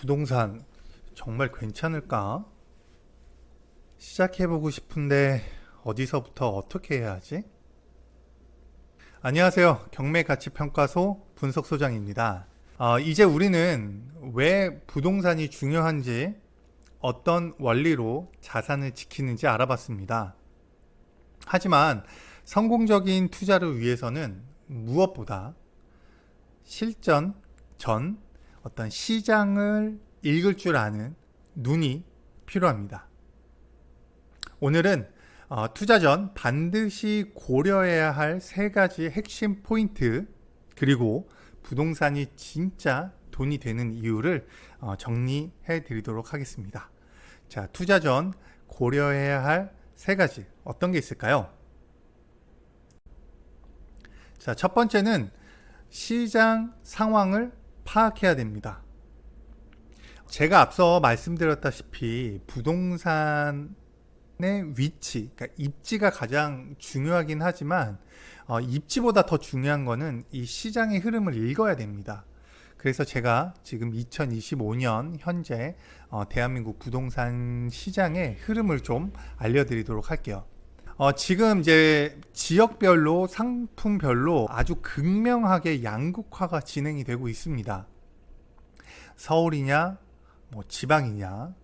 부동산 정말 괜찮을까? 시작해보고 싶은데 어디서부터 어떻게 해야 하지? 안녕하세요. 경매가치평가소 분석소장입니다. 어, 이제 우리는 왜 부동산이 중요한지 어떤 원리로 자산을 지키는지 알아봤습니다. 하지만 성공적인 투자를 위해서는 무엇보다 실전 전 어떤 시장을 읽을 줄 아는 눈이 필요합니다. 오늘은 어, 투자 전 반드시 고려해야 할 세 가지 핵심 포인트 그리고 부동산이 진짜 돈이 되는 이유를 어, 정리해 드리도록 하겠습니다. 자, 투자 전 고려해야 할 세 가지 어떤 게 있을까요? 자, 첫 번째는 시장 상황을 파악해야 됩니다. 제가 앞서 말씀드렸다시피 부동산의 위치, 그러니까 입지가 가장 중요하긴 하지만 어, 입지보다 더 중요한 거는 이 시장의 흐름을 읽어야 됩니다. 그래서 제가 지금 2025년 현재 어, 대한민국 부동산 시장의 흐름을 좀 알려드리도록 할게요. 어, 지금 이제 지역별로 상품별로 아주 극명하게 양극화가 진행이 되고 있습니다. 서울이냐, 뭐 지방이냐,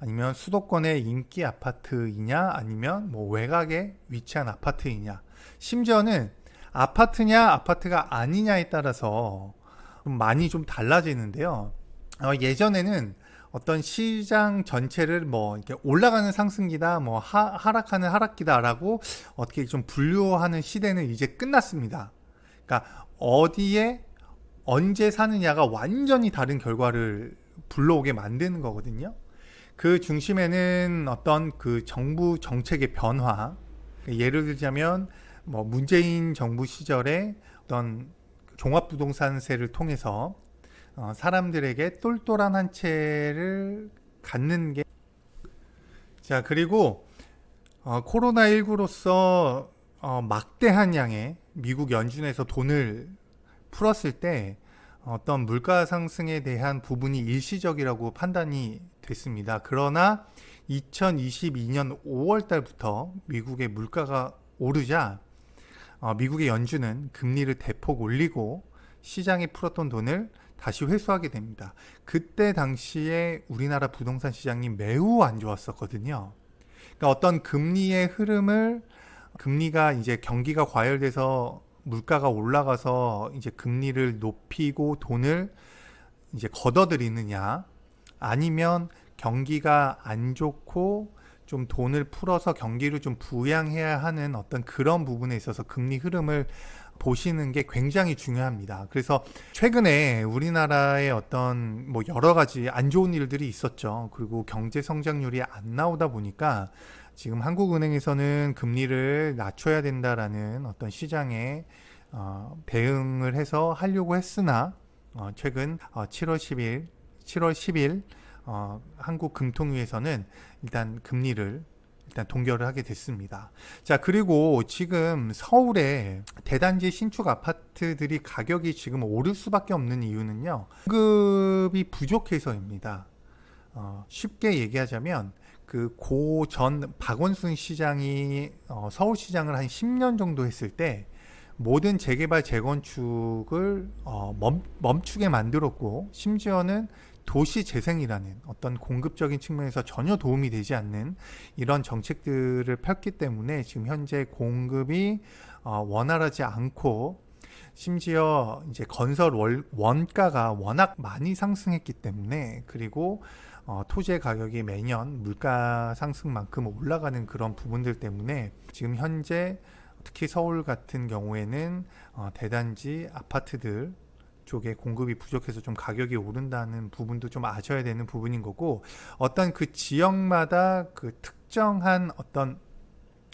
아니면 수도권의 인기 아파트이냐, 아니면 뭐 외곽에 위치한 아파트이냐, 심지어는 아파트냐, 아파트가 아니냐에 따라서 좀 많이 좀 달라지는데요. 어, 예전에는 어떤 시장 전체를 뭐 이렇게 올라가는 상승기다, 뭐 하, 하락하는 하락기다라고 어떻게 좀 분류하는 시대는 이제 끝났습니다. 그러니까 어디에 언제 사느냐가 완전히 다른 결과를 불러오게 만드는 거거든요. 그 중심에는 어떤 그 정부 정책의 변화, 예를 들자면 뭐 문재인 정부 시절에 어떤 종합부동산세를 통해서 어, 사람들에게 똘똘한 한 채를 갖는 게 자, 그리고 어, 코로나19로서 어, 막대한 양의 미국 연준에서 돈을 풀었을 때 어떤 물가 상승에 대한 부분이 일시적이라고 판단이 됐습니다. 그러나 2022년 5월 달부터 미국의 물가가 오르자 어, 미국의 연준은 금리를 대폭 올리고 시장에 풀었던 돈을 다시 회수하게 됩니다. 그때 당시에 우리나라 부동산 시장이 매우 안 좋았었거든요. 그러니까 어떤 금리의 흐름을 금리가 이제 경기가 과열돼서 물가가 올라가서 이제 금리를 높이고 돈을 이제 걷어들이느냐 아니면 경기가 안 좋고 좀 돈을 풀어서 경기를 좀 부양해야 하는 어떤 그런 부분에 있어서 금리 흐름을 보시는 게 굉장히 중요합니다. 그래서 최근에 우리나라의 어떤 뭐 여러 가지 안 좋은 일들이 있었죠. 그리고 경제 성장률이 안 나오다 보니까 지금 한국은행에서는 금리를 낮춰야 된다라는 어떤 시장에 어, 대응을 해서 하려고 했으나 어, 최근 어, 7월 10일, 7월 10일 어, 한국금통위에서는 일단 금리를 일단 동결을 하게 됐습니다. 자, 그리고 지금 서울에 대단지 신축 아파트들이 가격이 지금 오를 수밖에 없는 이유는요. 공급이 부족해서입니다. 어, 쉽게 얘기하자면 그 고 전 박원순 시장이 어, 서울시장을 한 10년 정도 했을 때 모든 재개발 재건축을 어, 멈, 멈추게 만들었고 심지어는 도시 재생이라는 어떤 공급적인 측면에서 전혀 도움이 되지 않는 이런 정책들을 폈기 때문에 지금 현재 공급이 어, 원활하지 않고 심지어 이제 건설 월, 원가가 워낙 많이 상승했기 때문에 그리고 어, 토지의 가격이 매년 물가 상승만큼 올라가는 그런 부분들 때문에 지금 현재 특히 서울 같은 경우에는 어, 대단지 아파트들 쪽에 공급이 부족해서 좀 가격이 오른다는 부분도 좀 아셔야 되는 부분인 거고 어떤 그 지역마다 그 특정한 어떤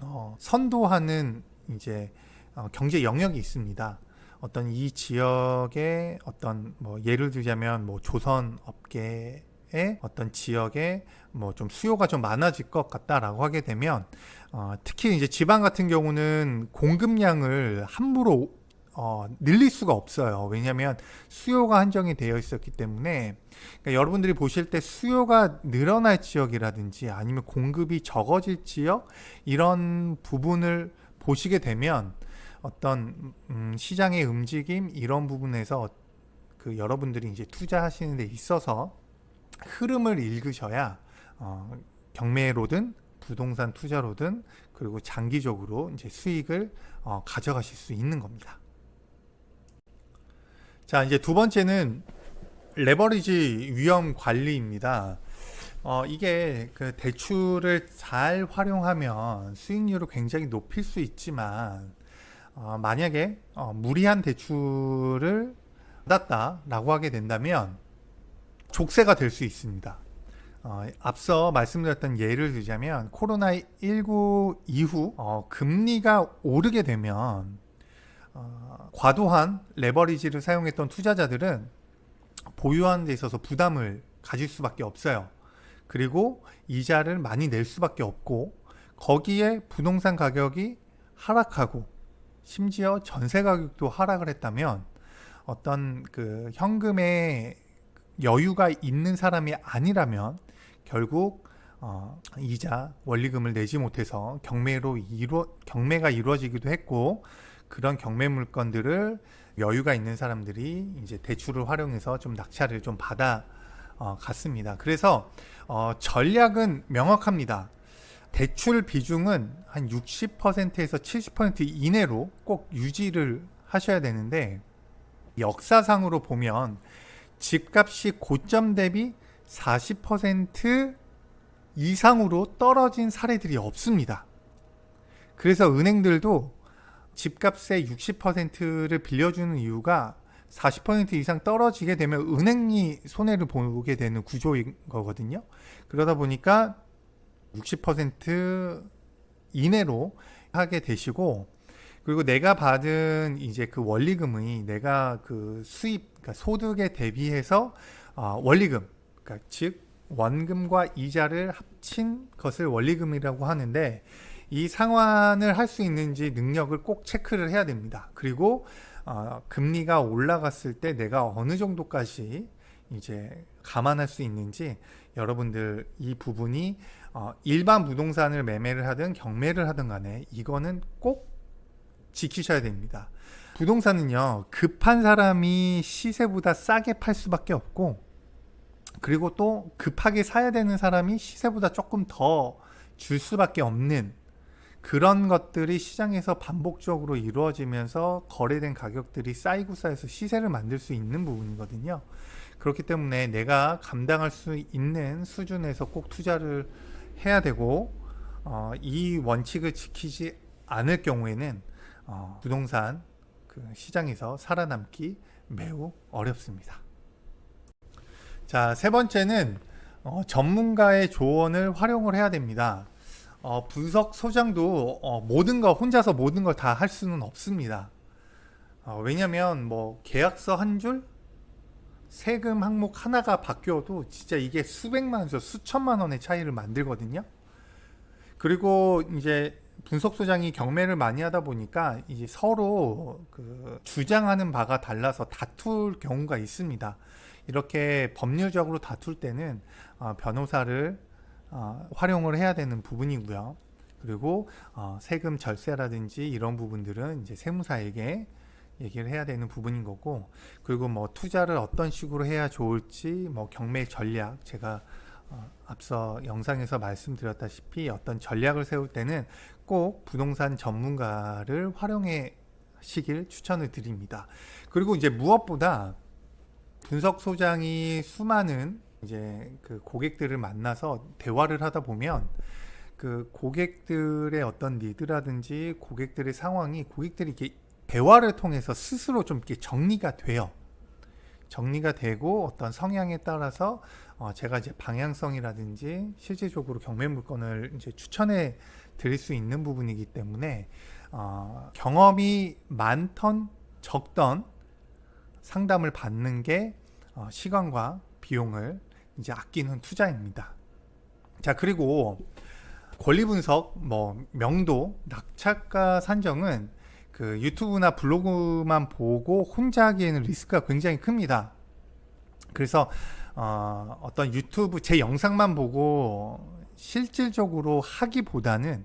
어, 선도하는 이제 어, 경제 영역이 있습니다. 어떤 이 지역의 어떤 뭐 예를 들자면 뭐 조선 업계의 어떤 지역에 뭐 좀 수요가 좀 많아질 것 같다라고 하게 되면 어, 특히 이제 지방 같은 경우는 공급량을 함부로 어, 늘릴 수가 없어요. 왜냐하면 수요가 한정이 되어 있었기 때문에 그러니까 여러분들이 보실 때 수요가 늘어날 지역이라든지 아니면 공급이 적어질 지역 이런 부분을 보시게 되면 어떤 음, 시장의 움직임 이런 부분에서 그 여러분들이 이제 투자하시는 데 있어서 흐름을 읽으셔야 어, 경매로든 부동산 투자로든 그리고 장기적으로 이제 수익을 어, 가져가실 수 있는 겁니다. 자, 이제 두 번째는 레버리지 위험 관리입니다. 어, 이게 그 대출을 잘 활용하면 수익률을 굉장히 높일 수 있지만 어, 만약에 어, 무리한 대출을 받았다라고 하게 된다면 족쇄가 될 수 있습니다. 어, 앞서 말씀드렸던 예를 들자면 코로나19 이후 어, 금리가 오르게 되면 어, 과도한 레버리지를 사용했던 투자자들은 보유하는 데 있어서 부담을 가질 수밖에 없어요. 그리고 이자를 많이 낼 수밖에 없고 거기에 부동산 가격이 하락하고 심지어 전세 가격도 하락을 했다면 어떤 그 현금의 여유가 있는 사람이 아니라면 결국 어, 이자 원리금을 내지 못해서 경매로 이루 경매가 이루어지기도 했고 그런 경매 물건들을 여유가 있는 사람들이 이제 대출을 활용해서 좀 낙찰을 좀 받아 어, 갔습니다. 그래서 어, 전략은 명확합니다. 대출 비중은 한 60%에서 70% 이내로 꼭 유지를 하셔야 되는데 역사상으로 보면 집값이 고점 대비 40% 이상으로 떨어진 사례들이 없습니다. 그래서 은행들도 집값의 60%를 빌려주는 이유가 40% 이상 떨어지게 되면 은행이 손해를 보게 되는 구조인 거거든요. 그러다 보니까 60% 이내로 하게 되시고 그리고 내가 받은 이제 그 원리금이 내가 그 수입 그러니까 소득에 대비해서 어, 원리금 그러니까 즉 원금과 이자를 합친 것을 원리금이라고 하는데 이 상환을 할 수 있는지 능력을 꼭 체크를 해야 됩니다. 그리고 어, 금리가 올라갔을 때 내가 어느 정도까지 이제 감안할 수 있는지 여러분들 이 부분이 어, 일반 부동산을 매매를 하든 경매를 하든 간에 이거는 꼭 지키셔야 됩니다. 부동산은요, 급한 사람이 시세보다 싸게 팔 수밖에 없고, 그리고 또 급하게 사야 되는 사람이 시세보다 조금 더 줄 수밖에 없는 그런 것들이 시장에서 반복적으로 이루어지면서 거래된 가격들이 쌓이고 쌓여서 시세를 만들 수 있는 부분이거든요. 그렇기 때문에 내가 감당할 수 있는 수준에서 꼭 투자를 해야 되고, 어, 이 원칙을 지키지 않을 경우에는 어, 부동산 그 시장에서 살아남기 매우 어렵습니다. 자, 세 번째는 어, 전문가의 조언을 활용을 해야 됩니다. 어, 분석 소장도 어, 모든 거 혼자서 모든 걸 다 할 수는 없습니다. 어, 왜냐하면 뭐 계약서 한 줄, 세금 항목 하나가 바뀌어도 진짜 이게 수백만 원에서 수천만 원의 차이를 만들거든요. 그리고 이제 분석 소장이 경매를 많이 하다 보니까 이제 서로 그 주장하는 바가 달라서 다툴 경우가 있습니다. 이렇게 법률적으로 다툴 때는 어, 변호사를 어, 활용을 해야 되는 부분이고요. 그리고 어, 세금 절세라든지 이런 부분들은 이제 세무사에게 얘기를 해야 되는 부분인 거고 그리고 뭐 투자를 어떤 식으로 해야 좋을지 뭐 경매 전략 제가 어, 앞서 영상에서 말씀드렸다시피 어떤 전략을 세울 때는 꼭 부동산 전문가를 활용해 시길 추천을 드립니다. 그리고 이제 무엇보다 분석 소장이 수많은 이제 그 고객들을 만나서 대화를 하다 보면 그 고객들의 어떤 니드라든지 고객들의 상황이 고객들이 이렇게 대화를 통해서 스스로 좀 이렇게 정리가 돼요. 정리가 되고 어떤 성향에 따라서 어 제가 이제 방향성이라든지 실질적으로 경매 물건을 이제 추천해 드릴 수 있는 부분이기 때문에 어 경험이 많던 적던 상담을 받는 게 어 시간과 비용을 이제 아끼는 투자입니다. 자 그리고 권리 분석, 뭐 명도, 낙찰가 산정은 그 유튜브나 블로그만 보고 혼자 하기에는 리스크가 굉장히 큽니다. 그래서 어, 어떤 유튜브 제 영상만 보고 실질적으로 하기보다는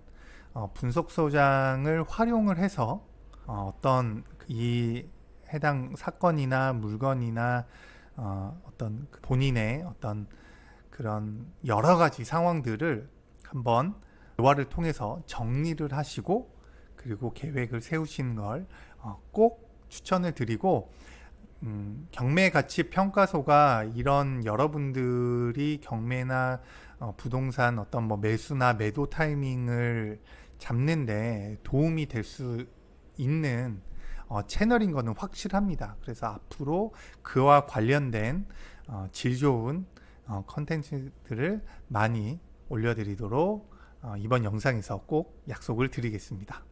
어, 분석 소장을 활용을 해서 어, 어떤 이 해당 사건이나 물건이나 어, 어떤 그 본인의 어떤 그런 여러 가지 상황들을 한번 대화를 통해서 정리를 하시고 그리고 계획을 세우시는 걸 꼭 추천을 드리고 음, 경매 가치 평가소가 이런 여러분들이 경매나 어, 부동산 어떤 뭐 매수나 매도 타이밍을 잡는데 도움이 될 수 있는 어, 채널인 거는 확실합니다. 그래서 앞으로 그와 관련된 어, 질 좋은 어, 컨텐츠들을 많이 올려드리도록 어, 이번 영상에서 꼭 약속을 드리겠습니다.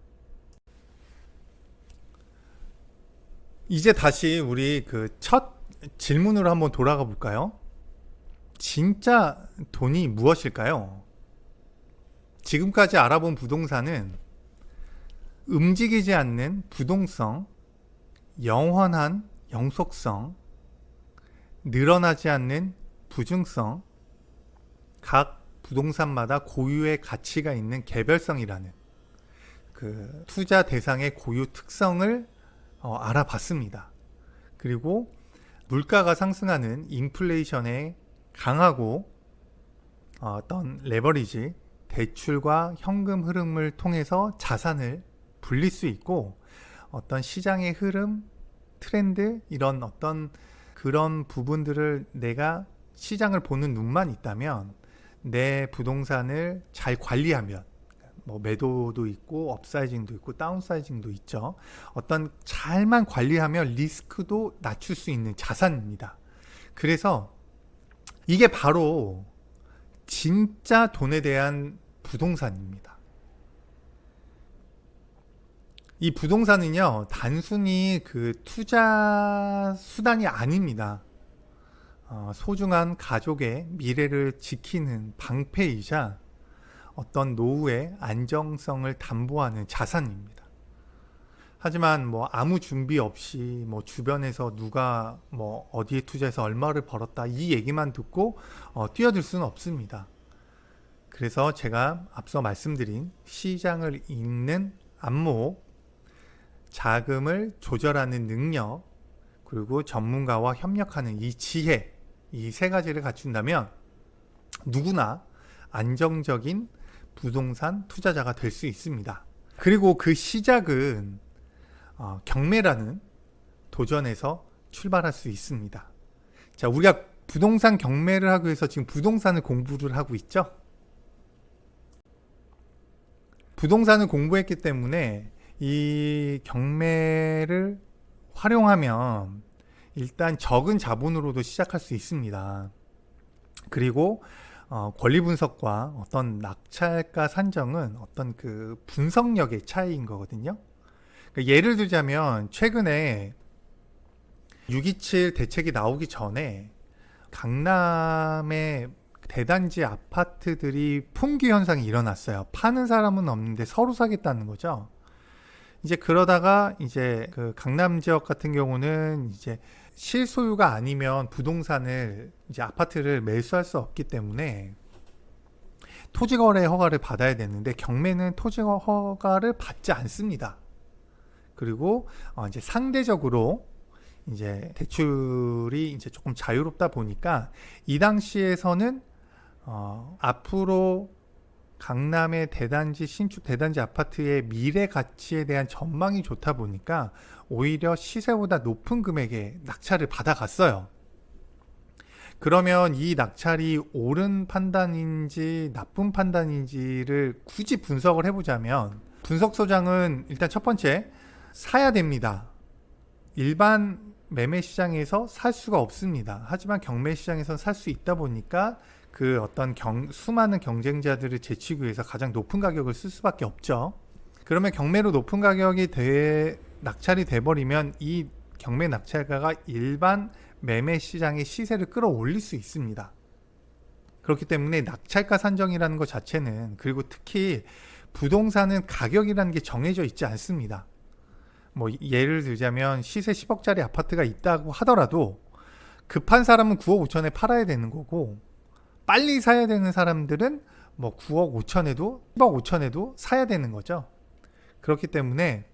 이제 다시 우리 그 첫 질문으로 한번 돌아가 볼까요? 진짜 돈이 무엇일까요? 지금까지 알아본 부동산은 움직이지 않는 부동성, 영원한 영속성, 늘어나지 않는 부증성, 각 부동산마다 고유의 가치가 있는 개별성이라는 그 투자 대상의 고유 특성을 어, 알아봤습니다. 그리고 물가가 상승하는 인플레이션에 강하고 어, 어떤 레버리지, 대출과 현금 흐름을 통해서 자산을 불릴 수 있고 어떤 시장의 흐름, 트렌드 이런 어떤 그런 부분들을 내가 시장을 보는 눈만 있다면 내 부동산을 잘 관리하면 뭐 매도도 있고 업사이징도 있고 다운사이징도 있죠. 어떤 잘만 관리하면 리스크도 낮출 수 있는 자산입니다. 그래서 이게 바로 진짜 돈에 대한 부동산입니다. 이 부동산은요, 단순히 그 투자 수단이 아닙니다. 어, 소중한 가족의 미래를 지키는 방패이자 어떤 노후의 안정성을 담보하는 자산입니다. 하지만 뭐 아무 준비 없이 뭐 주변에서 누가 뭐 어디에 투자해서 얼마를 벌었다 이 얘기만 듣고 어, 뛰어들 수는 없습니다. 그래서 제가 앞서 말씀드린 시장을 읽는 안목, 자금을 조절하는 능력, 그리고 전문가와 협력하는 이 지혜, 이 세 가지를 갖춘다면 누구나 안정적인 부동산 투자자가 될 수 있습니다. 그리고 그 시작은 어, 경매라는 도전에서 출발할 수 있습니다. 자, 우리가 부동산 경매를 하기 위해서 지금 부동산을 공부를 하고 있죠? 부동산을 공부했기 때문에 이 경매를 활용하면 일단 적은 자본으로도 시작할 수 있습니다. 그리고 어, 권리 분석과 어떤 낙찰가 산정은 어떤 그 분석력의 차이인 거거든요. 그러니까 예를 들자면 최근에 627 대책이 나오기 전에 강남의 대단지 아파트들이 품귀 현상이 일어났어요. 파는 사람은 없는데 서로 사겠다는 거죠. 이제 그러다가 이제 그 강남 지역 같은 경우는 이제 실소유가 아니면 부동산을 이제 아파트를 매수할 수 없기 때문에 토지거래 허가를 받아야 되는데 경매는 토지 허가를 받지 않습니다. 그리고 어 이제 상대적으로 이제 대출이 이제 조금 자유롭다 보니까 이 당시에서는 어 앞으로 강남의 대단지 신축 대단지 아파트의 미래 가치에 대한 전망이 좋다 보니까 오히려 시세보다 높은 금액에 낙찰을 받아갔어요. 그러면 이 낙찰이 옳은 판단인지 나쁜 판단인지를 굳이 분석을 해보자면 분석 소장은 일단 첫 번째 사야 됩니다. 일반 매매 시장에서 살 수가 없습니다. 하지만 경매 시장에서 살수 있다 보니까 그 어떤 경, 수많은 경쟁자들을 제치기 위해서 가장 높은 가격을 쓸 수밖에 없죠. 그러면 경매로 높은 가격이 돼 낙찰이 돼버리면 이 경매 낙찰가가 일반 매매 시장의 시세를 끌어올릴 수 있습니다. 그렇기 때문에 낙찰가 산정이라는 것 자체는 그리고 특히 부동산은 가격이라는 게 정해져 있지 않습니다. 뭐 예를 들자면 시세 10억짜리 아파트가 있다고 하더라도 급한 사람은 9억 5천에 팔아야 되는 거고 빨리 사야 되는 사람들은 뭐 9억 5천에도 10억 5천에도 사야 되는 거죠. 그렇기 때문에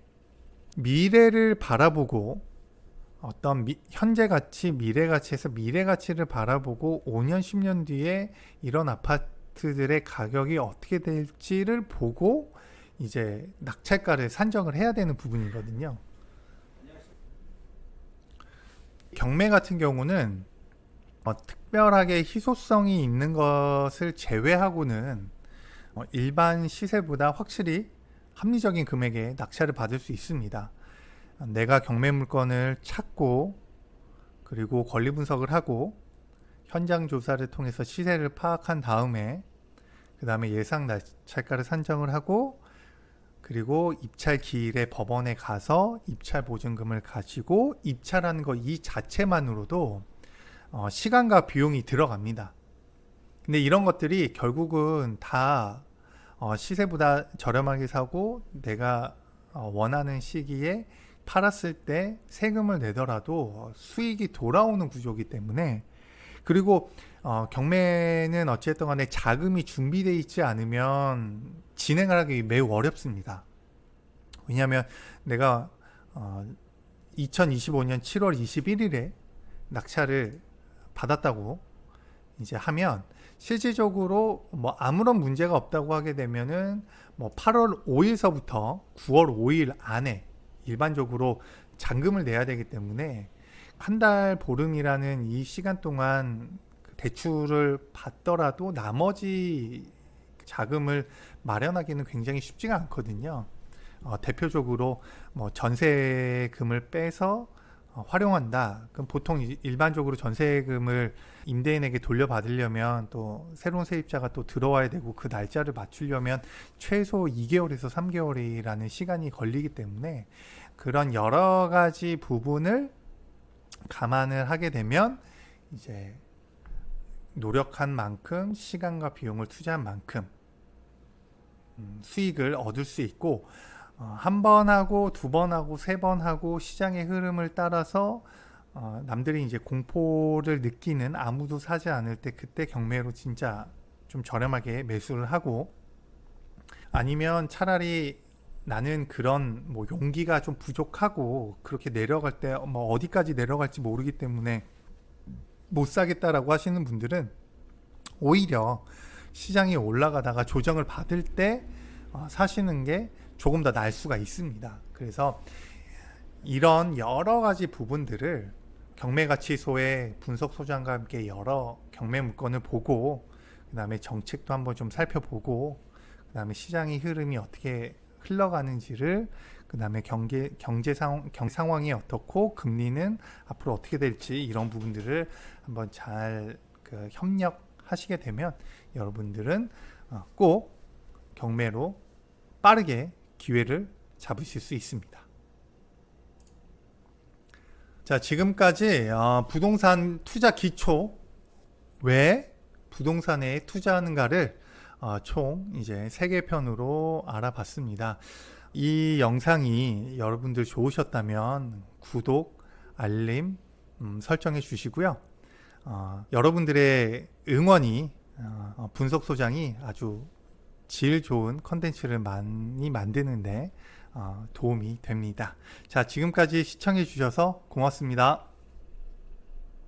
미래를 바라보고 어떤 미- 현재 가치, 미래 가치에서 미래 가치를 바라보고 5년, 10년 뒤에 이런 아파트들의 가격이 어떻게 될지를 보고 이제 낙찰가를 산정을 해야 되는 부분이거든요. 경매 같은 경우는 어, 특별하게 희소성이 있는 것을 제외하고는 어, 일반 시세보다 확실히 합리적인 금액에 낙찰을 받을 수 있습니다. 어, 내가 경매 물건을 찾고 그리고 권리 분석을 하고 현장 조사를 통해서 시세를 파악한 다음에 그 다음에 예상 낙찰가를 산정을 하고 그리고 입찰 기일에 법원에 가서 입찰 보증금을 가지고 입찰하는 것 이 자체만으로도 어, 시간과 비용이 들어갑니다. 근데 이런 것들이 결국은 다 어, 시세보다 저렴하게 사고 내가 어, 원하는 시기에 팔았을 때 세금을 내더라도 수익이 돌아오는 구조이기 때문에 그리고 어, 경매는 어쨌든 간에 자금이 준비되어 있지 않으면 진행을 하기 매우 어렵습니다. 왜냐하면 내가 어, 2025년 7월 21일에 낙찰을 받았다고 이제 하면 실질적으로 뭐 아무런 문제가 없다고 하게 되면은 뭐 8월 5일서부터 9월 5일 안에 일반적으로 잔금을 내야 되기 때문에 한 달 보름이라는 이 시간 동안 그 대출을 받더라도 나머지 자금을 마련하기는 굉장히 쉽지가 않거든요. 어, 대표적으로 뭐 전세금을 빼서 어, 활용한다. 그럼 보통 이- 일반적으로 전세금을 임대인에게 돌려받으려면 또 새로운 세입자가 또 들어와야 되고 그 날짜를 맞추려면 최소 2개월에서 3개월이라는 시간이 걸리기 때문에 그런 여러 가지 부분을 감안을 하게 되면 이제 노력한 만큼 시간과 비용을 투자한 만큼 음, 수익을 얻을 수 있고 어, 한번 하고 두 번 하고 세 번 하고 시장의 흐름을 따라서 어, 남들이 이제 공포를 느끼는 아무도 사지 않을 때 그때 경매로 진짜 좀 저렴하게 매수를 하고 아니면 차라리 나는 그런 뭐 용기가 좀 부족하고 그렇게 내려갈 때 뭐 어디까지 내려갈지 모르기 때문에 못 사겠다라고 하시는 분들은 오히려 시장이 올라가다가 조정을 받을 때 어, 사시는 게 조금 더 날 수가 있습니다. 그래서 이런 여러 가지 부분들을 경매 가치소의 분석 소장과 함께 여러 경매 물건을 보고 그다음에 정책도 한번 좀 살펴보고 그다음에 시장의 흐름이 어떻게 흘러가는지를 그다음에 경제 경제 상황 경 상황이 어떻고 금리는 앞으로 어떻게 될지 이런 부분들을 한번 잘 그 협력하시게 되면 여러분들은 어, 꼭 경매로 빠르게 기회를 잡으실 수 있습니다. 자, 지금까지 어, 부동산 투자 기초 왜 부동산에 투자하는가를 어, 총 이제 세 개 편으로 알아봤습니다. 이 영상이 여러분들 좋으셨다면 구독, 알림 음, 설정해 주시고요. 어, 여러분들의 응원이 어, 분석 소장이 아주 질 좋은 컨텐츠를 많이 만드는데 어, 도움이 됩니다. 자, 지금까지 시청해 주셔서 고맙습니다.